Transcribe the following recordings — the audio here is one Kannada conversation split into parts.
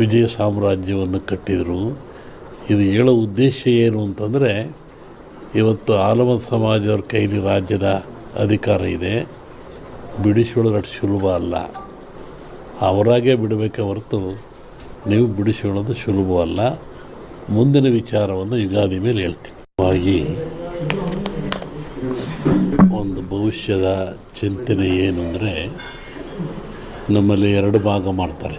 ವಿಜಯ ಸಾಮ್ರಾಜ್ಯವನ್ನು ಕಟ್ಟಿದರು. ಇದು ಹೇಳೋ ಉದ್ದೇಶ ಏನು ಅಂತಂದರೆ, ಇವತ್ತು ಆಲಮತ್ ಸಮಾಜವ್ರ ಕೈಲಿ ರಾಜ್ಯದ ಅಧಿಕಾರ ಇದೆ. ಬಿಡಿಸ್ಕೊಳ್ಳೋದು ಅಷ್ಟು ಸುಲಭ ಅಲ್ಲ. ಅವರಾಗೇ ಬಿಡಬೇಕೆ ಹೊರತು ನೀವು ಬಿಡಿಸೋಳೋದು ಸುಲಭವಲ್ಲ ಮುಂದಿನ ವಿಚಾರವನ್ನು ಯುಗಾದಿ ಮೇಲೆ ಹೇಳ್ತೀವಿ ಒಂದು ಭವಿಷ್ಯದ ಚಿಂತನೆ ಏನು ಅಂದರೆ, ನಮ್ಮಲ್ಲಿ ಎರಡು ಭಾಗ ಮಾಡ್ತಾರೆ.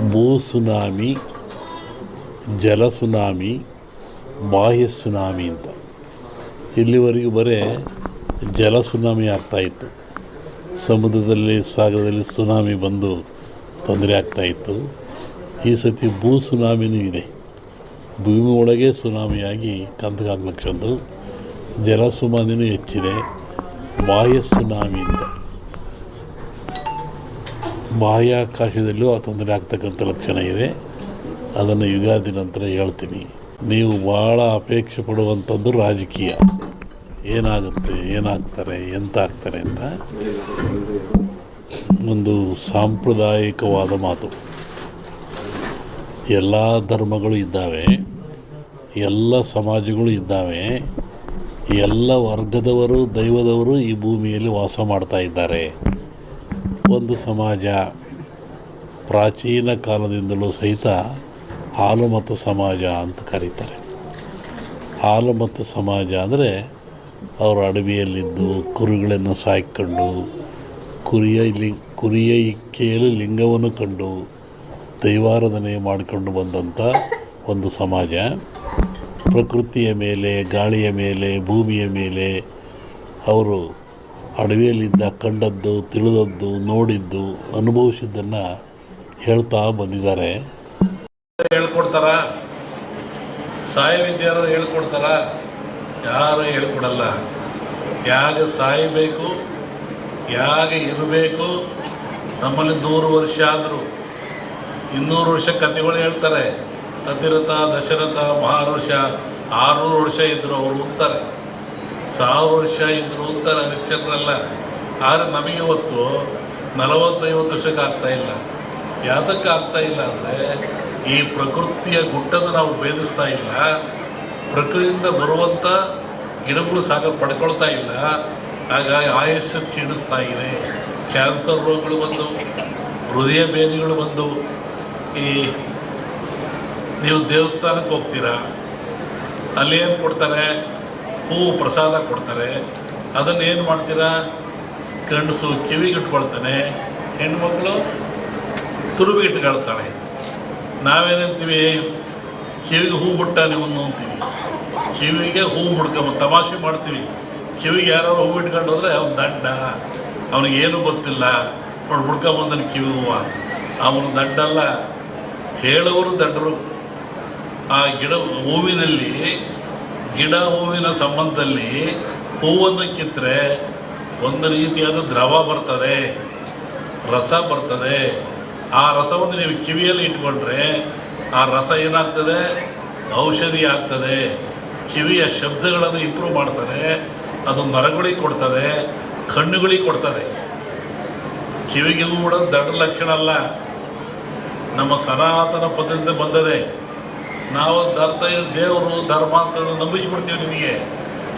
ಭೂ ಸುನಾಮಿ ಜಲ ಸುನಾಮಿ ಬಾಹ್ಯ ಸುನಾಮಿ ಅಂತ. ಇಲ್ಲಿವರೆಗೂ ಬರೇ ಜಲ ಸುನಾಮಿ ಆಗ್ತಾಯಿತ್ತು ಸಮುದ್ರದಲ್ಲಿ, ಸಾಗರದಲ್ಲಿ ಸುನಾಮಿ ಬಂದು ತೊಂದರೆ ಆಗ್ತಾಯಿತ್ತು ಈ ಸತಿ ಭೂ ಸುನಾಮಿನೂ ಇದೆ. ಭೂಮಿ ಒಳಗೆ ಸುನಾಮಿಯಾಗಿ ಕಂದಗಾಗ್ಲಕ್ಷದ್ದು ಜಲ ಸುನಾಮಿನೂ ಹೆಚ್ಚಿದೆ. ಬಾಹ್ಯ ಸುನಾಮಿ ಅಂತ. ಬಾಹ್ಯಾಕಾಶದಲ್ಲೂ ಆ ತೊಂದರೆ ಆಗ್ತಕ್ಕಂಥ ಲಕ್ಷಣ ಇದೆ. ಅದನ್ನು ಯುಗಾದಿ ನಂತರ ಹೇಳ್ತೀನಿ. ನೀವು ಭಾಳ ಅಪೇಕ್ಷೆ ಪಡುವಂಥದ್ದು ರಾಜಕೀಯ. ಏನಾಗುತ್ತೆ, ಏನಾಗ್ತಾರೆ ಎಂತ ಆಗ್ತಾರೆ ಅಂತ ಒಂದು ಸಾಂಪ್ರದಾಯಿಕವಾದ ಮಾತು. ಎಲ್ಲ ಧರ್ಮಗಳು ಇದ್ದಾವೆ, ಎಲ್ಲ ಸಮಾಜಗಳು ಇದ್ದಾವೆ, ಎಲ್ಲ ವರ್ಗದವರು, ದೈವದವರು ಈ ಭೂಮಿಯಲ್ಲಿ ವಾಸ ಮಾಡ್ತಾ ಇದ್ದಾರೆ. ಒಂದು ಸಮಾಜ ಪ್ರಾಚೀನ ಕಾಲದಿಂದಲೂ ಸಹಿತ ಹಾಲು ಸಮಾಜ ಅಂತ ಕರೀತಾರೆ. ಹಾಲು ಸಮಾಜ ಅಂದರೆ ಅವರು ಅಡವಿಯಲ್ಲಿದ್ದು ಕುರಿಗಳನ್ನು ಸಾಕಿಕೊಂಡು ಕುರಿಯ ಲಿ, ಕುರಿಯ ಇಕ್ಕೆಯಲ್ಲಿ ಲಿಂಗವನ್ನು ಕಂಡು ದೈವಾರಾಧನೆ ಮಾಡಿಕೊಂಡು ಬಂದಂಥ ಒಂದು ಸಮಾಜ. ಪ್ರಕೃತಿಯ ಮೇಲೆ, ಗಾಳಿಯ ಮೇಲೆ, ಭೂಮಿಯ ಮೇಲೆ ಅವರು ಅಡವಿಯಲ್ಲಿದ್ದ ಕಂಡದ್ದು, ತಿಳಿದದ್ದು, ನೋಡಿದ್ದು, ಅನುಭವಿಸಿದ್ದನ್ನು ಹೇಳ್ತಾ ಬಂದಿದ್ದಾರೆ. ಹೇಳ್ಕೊಡ್ತಾರ? ಸಾಯ ವಿದ್ಯಾರು ಹೇಳ್ಕೊಡ್ತಾರ? ಯಾರು ಹೇಳ್ಕೊಡಲ್ಲ. ಯಾಗ ಸಾಯಬೇಕು, ಯಾಗ ಇರಬೇಕು. ನಮ್ಮಲ್ಲಿ ನೂರು ವರ್ಷ ಆದರೂ. ಇನ್ನೂರು ವರ್ಷ ಕಥೆಗಳು ಹೇಳ್ತಾರೆ. ಅತಿರಥ, ದಶರಥ ಮಹಾರುಷ ಆರುನೂರು ವರ್ಷ ಇದ್ದರು ಅವರು ಉತ್ತಾರೆ. ಸಾವಿರ ವರ್ಷ ಇದ್ರು ಅಂತ ನಾನು ಇಷ್ಟಲ್ಲ ಆದರೆ ನಮಗೆ ಇವತ್ತು ನಲವತ್ತೈವತ್ತು ವರ್ಷಕ್ಕೆ ಆಗ್ತಾ ಇಲ್ಲ. ಯಾತಕ್ಕೆ ಆಗ್ತಾ ಇಲ್ಲ ಅಂದರೆ ಈ ಪ್ರಕೃತಿಯ ಗುಟ್ಟನ್ನು ನಾವು ಭೇದಿಸ್ತಾ ಇಲ್ಲ. ಪ್ರಕೃತಿಯಿಂದ ಬರುವಂಥ ಗಿಡಗಳು ಸಾಕ ಪಡ್ಕೊಳ್ತಾ ಇಲ್ಲ. ಹಾಗಾಗಿ ಆಯಸ್ಸು ಕ್ಷೀಣಿಸ್ತಾ ಇದೆ. ಕ್ಯಾನ್ಸರ್ ರೋಗಗಳು ಬಂದವು. ಹೃದಯ ಬೇನೆಗಳು ಬಂದವು. ಈ ನೀವು ದೇವಸ್ಥಾನಕ್ಕೆ ಹೋಗ್ತೀರಾ? ಅಲ್ಲಿ ಏನು ಕೊಡ್ತಾರೆ? ಹೂವು ಪ್ರಸಾದ ಕೊಡ್ತಾರೆ. ಅದನ್ನು ಏನು ಮಾಡ್ತೀರಾ? ಗಂಡಸು ಕಿವಿಗಿಟ್ಕೊಳ್ತಾನೆ, ಹೆಣ್ಮಕ್ಳು ತುರುಬಿಗಿಟ್ಕೊಳ್ತಾಳೆ. ನಾವೇನಂತೀವಿ? ಕಿವಿಗೆ ಹೂ ಬಿಟ್ಟ ನಿಮ್ಮನ್ನು ಅಂತೀವಿ. ಕಿವಿಗೆ ಹೂ ಮುಡ್ಕೊಂಬ ತಮಾಷೆ ಮಾಡ್ತೀವಿ. ಕಿವಿಗೆ ಯಾರು ಹೂ ಇಟ್ಕೊಂಡು ಹೋದ್ರೆ ಅವ್ನು ದಂಡ. ಅವನಿಗೆ ಏನೂ ಗೊತ್ತಿಲ್ಲ. ನೋಡಿ ಹುಡ್ಕೊಂಬಂದನ ಕಿವಿ ಹೂವ. ಅವನು ದಂಡಲ್ಲ ಹೇಳುವರು ದಂಡರು. ಆ ಗಿಡ ಹೂವಿನಲ್ಲಿ ಗಿಡ ಹೂವಿನ ಸಂಬಂಧದಲ್ಲಿ ಹೂವನ್ನು ಕಿತ್ತರೆ ಒಂದು ರೀತಿಯಾದ ದ್ರವ ಬರ್ತದೆ, ರಸ ಬರ್ತದೆ. ಆ ರಸವನ್ನು ನೀವು ಕಿವಿಯಲ್ಲಿ ಇಟ್ಕೊಂಡ್ರೆ ಆ ರಸ ಏನಾಗ್ತದೆ? ಔಷಧಿ ಆಗ್ತದೆ. ಕಿವಿಯ ಶಬ್ದಗಳನ್ನು ಇಂಪ್ರೂವ್ ಮಾಡ್ತದೆ. ಅದು ನರಗಳಿಗೆ ಕೊಡ್ತದೆ ಕಣ್ಣುಗಳಿಗೆ ಕೊಡ್ತದೆ. ಕಿವಿಗೆ ಕೂಡ ದೊಡ್ಡ ಲಕ್ಷಣ ಅಲ್ಲ. ನಮ್ಮ ಸನಾತನ ಪದ್ಧತಿಯಿಂದ ಬಂದದೆ. ನಾವು ಧರ್ಮ, ದೇವರು, ಧರ್ಮ ಅಂತ ನಂಬಿಸ್ಬಿಡ್ತೀವಿ ನಿಮಗೆ.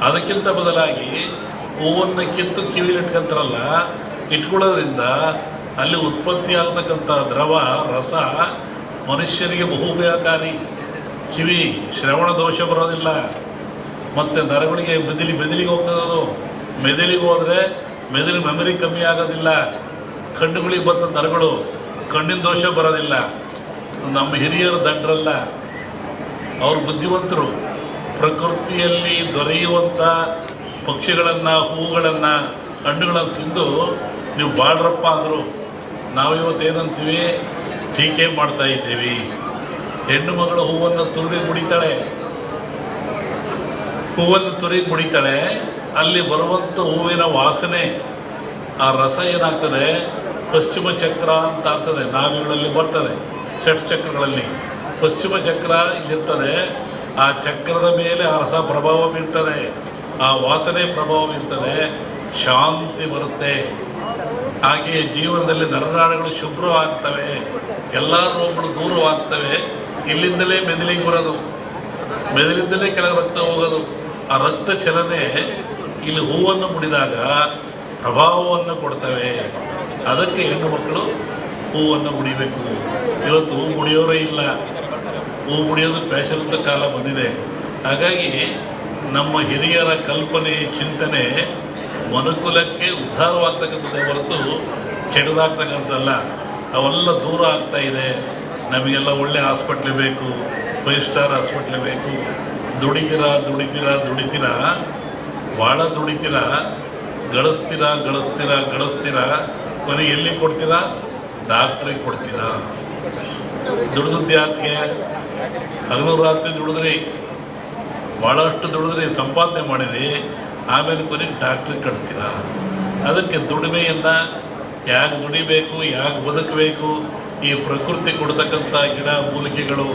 ಅದಕ್ಕಿಂತ ಬದಲಾಗಿ ಹೂವನ್ನು ಕಿತ್ತು ಕಿವಿಲಿ ಇಟ್ಕೊಂತಾರಲ್ಲ, ಇಟ್ಕೊಳ್ಳೋದ್ರಿಂದ ಅಲ್ಲಿ ಉತ್ಪತ್ತಿ ಆಗತಕ್ಕಂಥ ದ್ರವ, ರಸ ಮನುಷ್ಯನಿಗೆ ಬಹು ಉಪಯೋಗಕಾರಿ ಕಿವಿ, ಶ್ರವಣ ದೋಷ ಬರೋದಿಲ್ಲ. ಮತ್ತು ನರಗಳಿಗೆ ಮೆದಿಲಿ ಮೆದುಳಿಗೆ ಹೋಗ್ತದೆ ಅದು ಮೆದುಳಿಗೆ ಹೋದರೆ ಮೆದುಳು ಮೆಮರಿ ಕಮ್ಮಿ ಆಗೋದಿಲ್ಲ. ಕಣ್ಣುಗಳಿಗೆ ಬರ್ತದೆ ನರಗಳು, ಕಣ್ಣಿನ ದೋಷ ಬರೋದಿಲ್ಲ. ನಮ್ಮ ಹಿರಿಯರು ದಂಡ್ರಲ್ಲ. ಅವರು ಬುದ್ಧಿವಂತರು. ಪ್ರಕೃತಿಯಲ್ಲಿ ದೊರೆಯುವಂಥ ಪಕ್ಷಿಗಳನ್ನು, ಹೂಗಳನ್ನು, ಹಣ್ಣುಗಳನ್ನು ತಿಂದು ನೀವು ಬಾಳ್ರಪ್ಪ ಅಂದರು ನಾವಿವತ್ತು ಏನಂತೀವಿ? ಟೀಕೆ ಮಾಡ್ತಾ ಇದ್ದೀವಿ. ಹೆಣ್ಣು ಮಗಳು ಹೂವನ್ನು ತುರುಗಿ ಮುಡಿತಾಳೆ. ಹೂವನ್ನು ತುರಿ ಮುಡಿತಾಳೆ. ಅಲ್ಲಿ ಬರುವಂಥ ಹೂವಿನ ವಾಸನೆ, ಆ ರಸ ಏನಾಗ್ತದೆ? ಪಶ್ಚಿಮ ಚಕ್ರ ಅಂತ ಆಗ್ತದೆ. ನಾಗಗಳಲ್ಲಿ ಬರ್ತದೆ. ಷಟ್ಚಕ್ರಗಳಲ್ಲಿ. ಪಶ್ಚಿಮ ಚಕ್ರ ಇಲ್ಲಿರ್ತದೆ ಆ ಚಕ್ರದ ಮೇಲೆ ಆ ರಸ ಪ್ರಭಾವ ಬೀರ್ತದೆ, ಆ ವಾಸನೆ ಪ್ರಭಾವ ಬೀರ್ತದೆ, ಶಾಂತಿ ಬರುತ್ತೆ. ಹಾಗೆಯೇ ಜೀವನದಲ್ಲಿ ನರನಾಡುಗಳು ಶುಭ್ರವಾಗ್ತವೆ ಎಲ್ಲ ರೋಗಗಳು ದೂರವಾಗ್ತವೆ, ಇಲ್ಲಿಂದಲೇ ಮೆದುಳಿಗೆ ಬರೋದು, ಮೆದುಳಿಂದಲೇ ಕೆಲವು ರಕ್ತ ಹೋಗೋದು. ಆ ರಕ್ತ ಚಲನೆ ಇಲ್ಲಿ ಹೂವನ್ನು ಮುಡಿದಾಗ ಪ್ರಭಾವವನ್ನು ಕೊಡ್ತವೆ. ಅದಕ್ಕೆ ಹೆಣ್ಣು ಮಕ್ಕಳು ಹೂವನ್ನು ಮುಡಿಬೇಕು. ಇವತ್ತು ಹೂ ಮುಡಿಯೋರೇ ಇಲ್ಲ. ಹೂ ಮುಡಿಯೋದು ಫ್ಯಾಷನ್ ಅಂತ ಕಾಲ ಬಂದಿದೆ. ಹಾಗಾಗಿ ನಮ್ಮ ಹಿರಿಯರ ಕಲ್ಪನೆ, ಚಿಂತನೆ ಮನುಕುಲಕ್ಕೆ ಉದ್ಧಾರವಾಗ್ತಕ್ಕಂಥದ್ದೇ ಹೊರತು ಕೆಡದಾಗ್ತಕ್ಕಂಥದ್ದಲ್ಲ. ಅವೆಲ್ಲ ದೂರ ಆಗ್ತಾ ಇದೆ. ನಮಗೆಲ್ಲ ಒಳ್ಳೆ ಹಾಸ್ಪಿಟ್ಲ್ ಬೇಕು, ಫೈವ್ ಸ್ಟಾರ್ ಹಾಸ್ಪಿಟ್ಲ್ ಬೇಕು. ದುಡಿತೀರಾ ದುಡಿತೀರಾ ದುಡಿತೀರಾ? ಭಾಳ ದುಡಿತೀರಾ? ಗಳಿಸ್ತೀರಾ ಗಳಿಸ್ತೀರಾ ಗಳಿಸ್ತೀರಾ? ಕೊನೆಗೆ ಎಲ್ಲಿ ಕೊಡ್ತೀರಾ? ಡಾಕ್ಟ್ರಿಗೆ ಕೊಡ್ತೀರಾ? ದುಡ್ದದ್ದು ಯಾಕೆ ಹಗಲು ರಾತ್ರಿ ದುಡಿದ್ರಿ ಭಾಳಷ್ಟು ದುಡಿದ್ರಿ ಸಂಪಾದನೆ ಮಾಡಿರಿ, ಆಮೇಲೆ ಕೊನೆಗೆ ಡಾಕ್ಟ್ರಿಗೆ ಕಟ್ತೀರಾ? ಅದಕ್ಕೆ ದುಡಿಮೆಯನ್ನು ಯಾಕೆ ದುಡಿಬೇಕು, ಯಾಕೆ ಬದುಕಬೇಕು, ಈ ಪ್ರಕೃತಿ ಕೊಡ್ತಕ್ಕಂಥ ಗಿಡ, ಮೂಲಿಕೆಗಳು